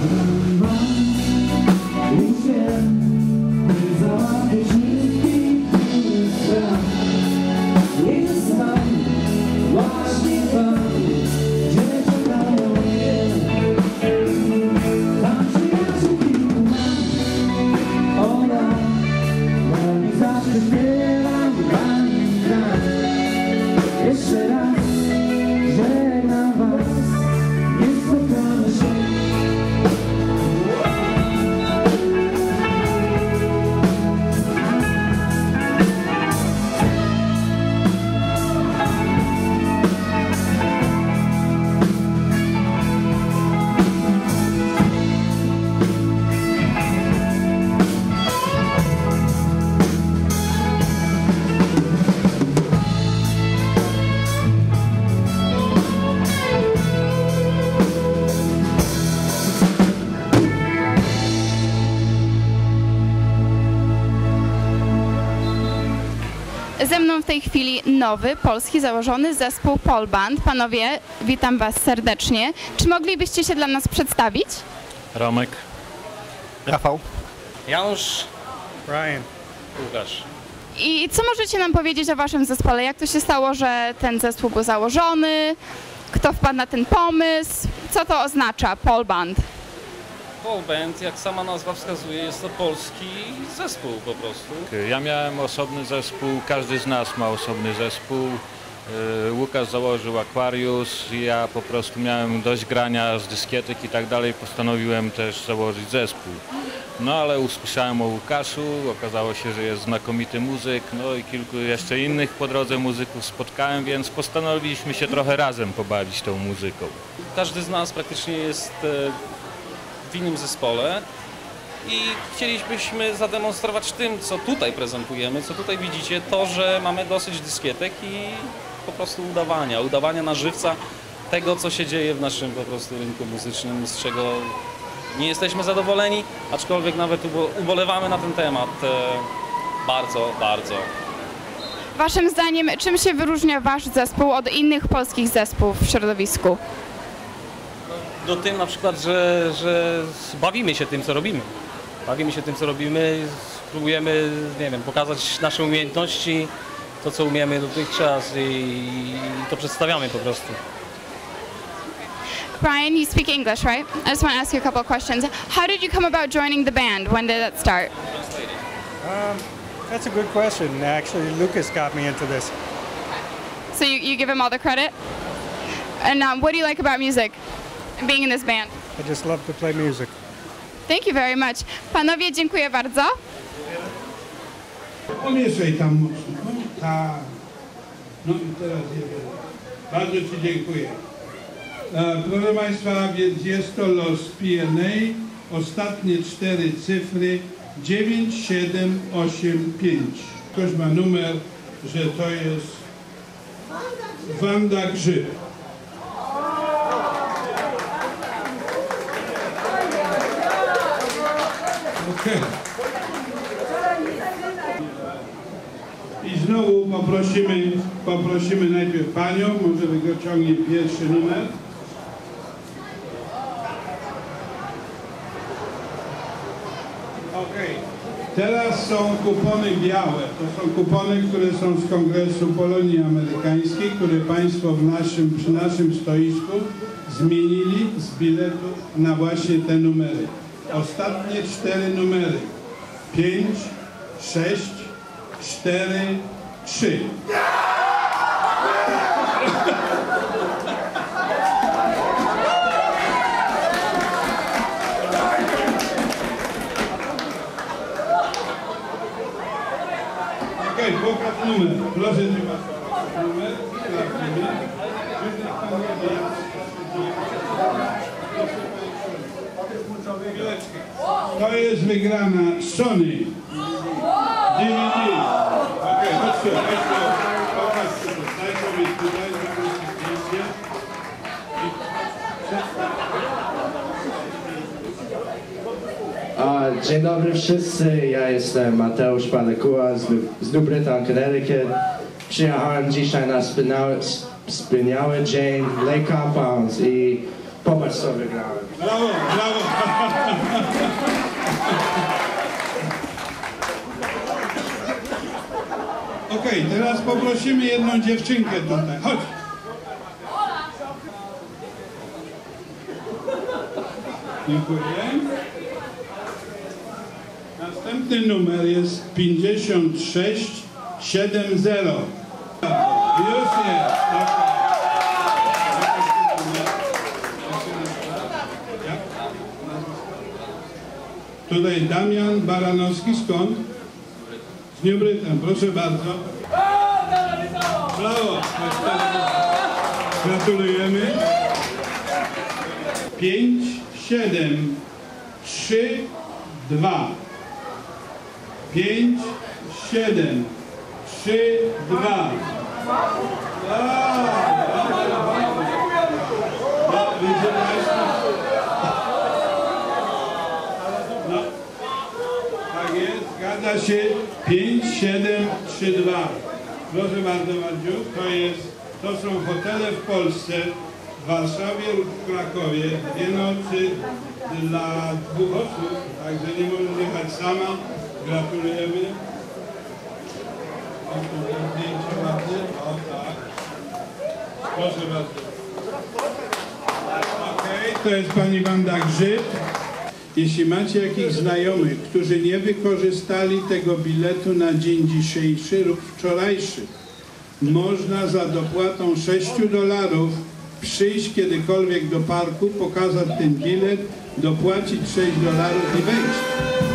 Mm-hmm. Ze mną w tej chwili nowy, polski, założony zespół Pol Band. Panowie, witam Was serdecznie. Czy moglibyście się dla nas przedstawić? Romek. Rafał. Janusz Ryan. Łukasz. I co możecie nam powiedzieć o Waszym zespole? Jak to się stało, że ten zespół był założony? Kto wpadł na ten pomysł? Co to oznacza Pol Band? Paul Band, jak sama nazwa wskazuje, jest to polski zespół po prostu. Ja miałem osobny zespół, każdy z nas ma osobny zespół. Yy, Łukasz założył Aquarius, ja po prostu miałem dość grania z dyskietek i tak dalej, postanowiłem też założyć zespół. No ale usłyszałem o Łukaszu, okazało się, że jest znakomity muzyk, no i kilku jeszcze innych po drodze muzyków spotkałem, więc postanowiliśmy się trochę razem pobawić tą muzyką. Każdy z nas praktycznie jest e, w innym zespole i chcielibyśmy zademonstrować tym, co tutaj prezentujemy, co tutaj widzicie, to, że mamy dosyć dyskietek i po prostu udawania, udawania na żywca tego, co się dzieje w naszym po prostu rynku muzycznym, z czego nie jesteśmy zadowoleni, aczkolwiek nawet ubo- ubolewamy na ten temat e, bardzo, bardzo. Waszym zdaniem, czym się wyróżnia Wasz zespół od innych polskich zespołów w środowisku? Do tym na przykład, że, że bawimy się tym, co robimy. Bawimy się tym, co robimy, spróbujemy, nie wiem, pokazać nasze umiejętności, to, co umiemy dotychczas i, i to przedstawiamy po prostu. Brian, you speak English, right? I just want to ask you a couple of questions. How did you come about joining the band? When did that start? Um, that's a good question. Actually, Lucas got me into this. So you, you give him all the credit? And um, what do you like about music and being in this band? I just love to play music. Thank you very much. Panowie, dziękuję bardzo. Pomieszaj tam mocno. No, tak. No i teraz jeden. Bardzo Ci dziękuję. E, proszę Państwa, więc jest to los PNA. Ostatnie cztery cyfry 9785. Ktoś ma numer, że to jest Wanda Grzyb. I znowu poprosimy, poprosimy najpierw Panią, może wyciągnie pierwszy numer. Teraz są kupony białe. To są kupony, które są z Kongresu Polonii Amerykańskiej, które Państwo w naszym, przy naszym stoisku zmienili z biletu na właśnie te numery. Ostatnie cztery numery. Pięć, sześć, cztery, trzy. Okej, pokaż numer. Proszę Cię bardzo. Numer. To jest wygrana Sony. DVD. Okej, chodźcie, chodźcie. Dzień dobry wszyscy, ja jestem Mateusz Palekuła z, z New Britain, Connecticut. Przyjechałem dzisiaj na wspaniały, wspaniały dzień Lake Compounds i popatrz co wygrałem. Brawo, brawo. Okej, teraz poprosimy jedną dziewczynkę tutaj. Chodź. Dziękuję. Następny numer jest 5670. Już jest. Okej. Tutaj Damian Baranowski, skąd? Z New proszę bardzo. Brawo! Gratulujemy. 5, 7, 3, 2. 5, 7, 3, 2. Wiecie Państwo? No. Tak jest, zgadza się. 5, 7, 3, 2. Proszę bardzo, Madziu, to jest, to są hotele w Polsce, w Warszawie lub w Krakowie. Dwie nocy dla dwóch osób, także nie możesz jechać sama. Gratulujemy. O, tu jest zdjęcie ładne. O tak. Proszę bardzo. Okej, to jest pani Wanda Grzyb. Jeśli macie jakichś znajomych, którzy nie wykorzystali tego biletu na dzień dzisiejszy lub wczorajszy, można za dopłatą 6 dolarów przyjść kiedykolwiek do parku, pokazać ten bilet, dopłacić 6 dolarów i wejść.